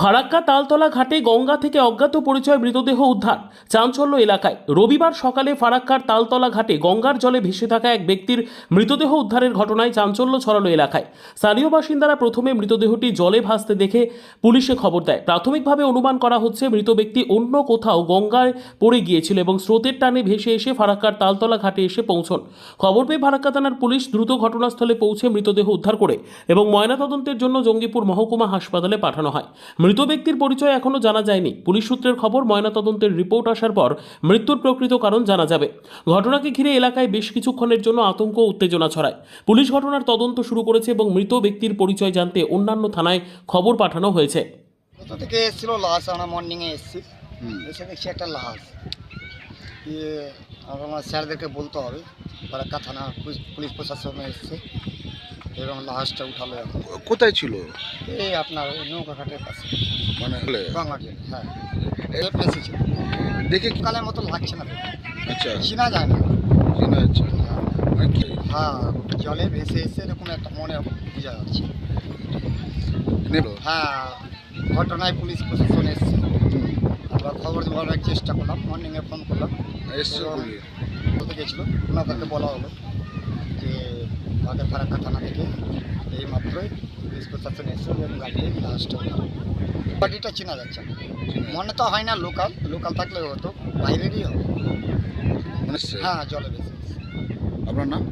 ফারাক্কা তালতলা ঘাটে গঙ্গা থেকে অজ্ঞাত পরিচয় মৃতদেহ উদ্ধার। চাঞ্চল্য এলাকায়। রবিবার সকালে ফারাক্কার তালতলা ঘাটে গঙ্গার জলে ভেসে থাকা এক ব্যক্তির মৃতদেহ উদ্ধারের ঘটনায় চাঞ্চল্য ছড়ালো এলাকায়। স্থানীয় বাসিন্দারা প্রথমে মৃতদেহটি জলে ভাসতে দেখে পুলিশে খবর দেয়। প্রাথমিকভাবে অনুমান করা হচ্ছে মৃত ব্যক্তি অন্য কোথাও গঙ্গায় পড়ে গিয়েছিল এবং স্রোতের টানে ভেসে এসে ফারাক্কার তালতলা ঘাটে এসে পৌঁছন। খবর পেয়ে ফারাক্কা থানার পুলিশ দ্রুত ঘটনাস্থলে পৌঁছে মৃতদেহ উদ্ধার করে এবং ময়নাতদন্তের জন্য জঙ্গিপুর মহকুমা হাসপাতালে পাঠানো হয়। মৃত ব্যক্তির পরিচয় এখনও জানা যায়নি। পুলিশ সূত্রের খবর ময়নাতদন্তের রিপোর্ট আসার পর মৃত্যুর প্রকৃত কারণ জানা যাবে। ঘটনাকে ঘিরে এলাকায় বেশ কিছুক্ষণের জন্য আতঙ্ক উত্তেজনা ছড়ায়। পুলিশ ঘটনার তদন্ত শুরু করেছে এবং মৃত ব্যক্তির পরিচয় জানতে অন্যান্য থানায় খবর পাঠানো হয়েছে। কোথা থেকে এসেছিল? লাশ আমরা মর্নিংয়ে এসেছি। এসে দেখছি একটা লাশ। ইয়ে আমার স্যারদেরকে বলতে হবে। ফারাক্কা থানা পুলিশ প্রশাসনে এসছে। এবং লাশটা উঠালো এখন। কোথায় ছিল? এই আপনার ওই নৌকাঘাটের পাশে। মানে গঙ্গার জল হ্যাঁ। বেশি ছিল। দেখে কি- কালের মতো লাগছে না দেখে। আচ্ছা। চেনা যায় না। চেনা যাচ্ছে। মানে কি? হ্যাঁ জলে ভেসে এসে এরকম একটা মনে বোঝা যাচ্ছে। নেব হ্যাঁ ঘটনায় পুলিশ প্রশাসন এসছে। আমরা খবর দেওয়ার চেষ্টা করলাম মর্নিংয়ে ফোন করলাম। এসছে এবং বলি বলতে গেছিল ওনাদেরকে বলা হলো। আমাদের ফারাক্কা থানা থেকে এই মাত্রই পুলিশ প্রশাসন এসে এবং গাড়িতে লাস্ট গাড়িটা চেনা যাচ্ছে মনে তো হয় না লোকাল লোকাল থাকলে হতো বাইরেরই হবে। মানে হ্যাঁ জলে বেশি আপনার নাম?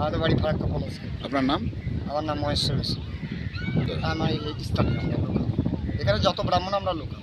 আমাদের বাড়ি ফারাক্কা পলাশ আপনার নাম? আমার নাম মহেশ্বর মিশ্র আমার এই স্থানীয় আমরা লোকাল এখানে যত ব্রাহ্মণ আমরা লোকাল